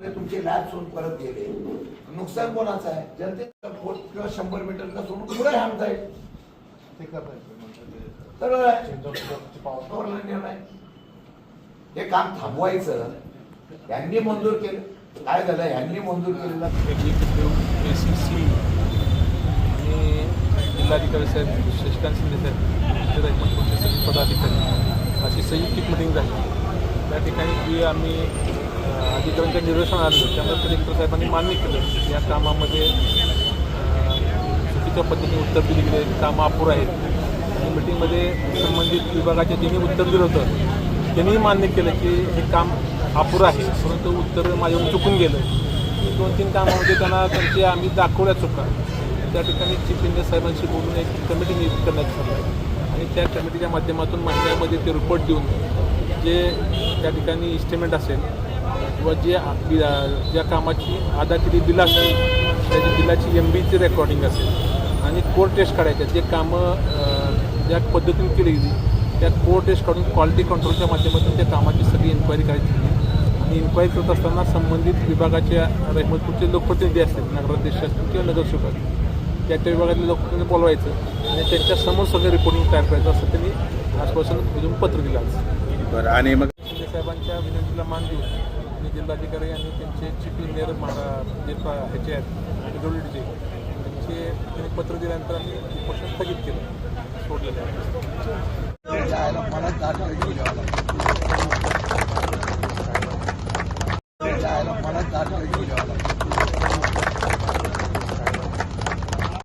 तुमचे लॅब सोडून परत गेले. नुकसान कोणाचं आहे? जनतेचा फोट किंवा शंभर मीटरचा सोडून पुढे थांबता येईल ते सरळ आहे. म्हणजे निर्णय हे काम थांबवायचं. यांनी मंजूर केलं. काय झालं? यांनी मंजूर केलेलं. एक्झिक्युटिव्ह ए सी सी आणि जिल्हाधिकारी साहेब शशिकांत शिंदे साहेब पदाधिकारी अशी संयुक्त मिटिंग झाली. त्या ठिकाणी जी आम्ही अधिकाऱ्यांच्या निदर्शन आलं त्यामुळे कलेक्टर साहेबांनी मान्य केलं. या कामामध्ये चुकीच्या पद्धतीने उत्तर दिली गेले. कामं अपुर आहेत. आणि मिटिंगमध्ये संबंधित विभागाचे ज्यांनी उत्तर दिलं होतं त्यांनीही मान्य केलं की हे काम अपुरं आहे. परंतु उत्तर माझ्यावर चुकून गेलं. दोन तीन कामामध्ये त्यांना त्यांचे आम्ही दाखवल्या चुका. त्या ठिकाणी चीफ इंजिनियर साहेबांशी बोलून एक कमिटी नियुक्त करण्यात झाली आणि त्या कमिटीच्या माध्यमातून महिन्यामध्ये ते रिपोर्ट देऊन जे त्या ठिकाणी इस्टिमेट असेल व जे ज्या कामाची आधा केली बिल असेल त्याची बिलाची एम बीची रेकॉर्डिंग असेल. आणि कोर टेस्ट काढायच्या. जे कामं ज्या पद्धतीने केली गेली त्या कोर टेस्ट काढून क्वालिटी कंट्रोलच्या माध्यमातून त्या कामाची सगळी इन्क्वायरी करायची. आणि इन्क्वायरी करत असताना संबंधित विभागाच्या रहमतपूरचे लोकप्रतिनिधी असतील नगराध्यक्ष असतील किंवा नगरसेवक त्या त्या विभागातले लोकप्रतिनिधी बोलवायचं आणि त्यांच्यासमोर सगळं रिपोर्टिंग तयार करायचं असं त्यांनी आश्वासन पत्र दिलं बरं आणि मग साहेबांच्या विनंतीला मान देऊन आणि जिल्हाधिकारी आणि त्यांचे चीफ इंजिनियर महारा जे ह्याचे आहेत पिडब्ल्यूडीचे त्यांचे त्यांनी पत्र दिल्यानंतर आम्ही उपोषण स्थगित केलं सोडलेलं आहे.